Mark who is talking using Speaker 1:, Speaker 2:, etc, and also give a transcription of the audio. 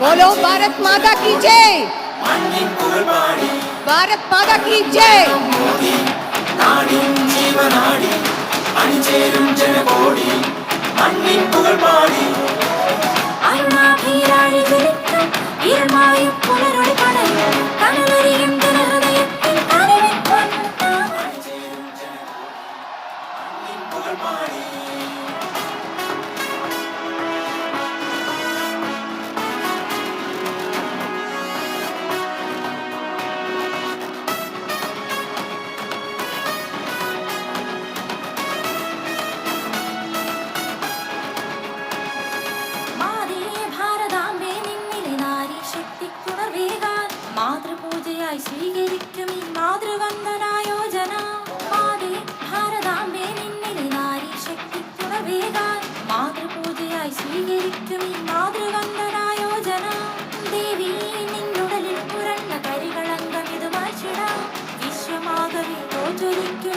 Speaker 1: बोलो भारत माता की जय भारत माता की जय
Speaker 2: നാടിൻ ജീവനാടി അണിചേരും ജനകോടി മണ്ണിൻ പുകൾ പാടി
Speaker 3: അരുണാഭീരാഴി ജ്വലിക്കും ഇരുൾമായും പുലരൊളി പടയും കനലരിയും ജനഹൃദയത്തിൽ കനിവിൻ പൊന്നാം
Speaker 2: പുകൾ
Speaker 3: മാതൃപൂജയായി സ്വീകരിക്കും ഈ മാതൃവന്ദനായോജന. മാതേ ഭാരതാംബേ നിന്നിലെ നാരി ശക്തിക്കുണർവേകാൻ മാതൃപൂജയായി സ്വീകരിക്കും ഈ മാതൃവന്ദനായോജന. ദേവി നിന്നുടലിൽ പുരണ്ട കരികളങ്കം ഇത് മാറ്റിടാം വിശ്വമാകവി തോറ്റൊലിക്കും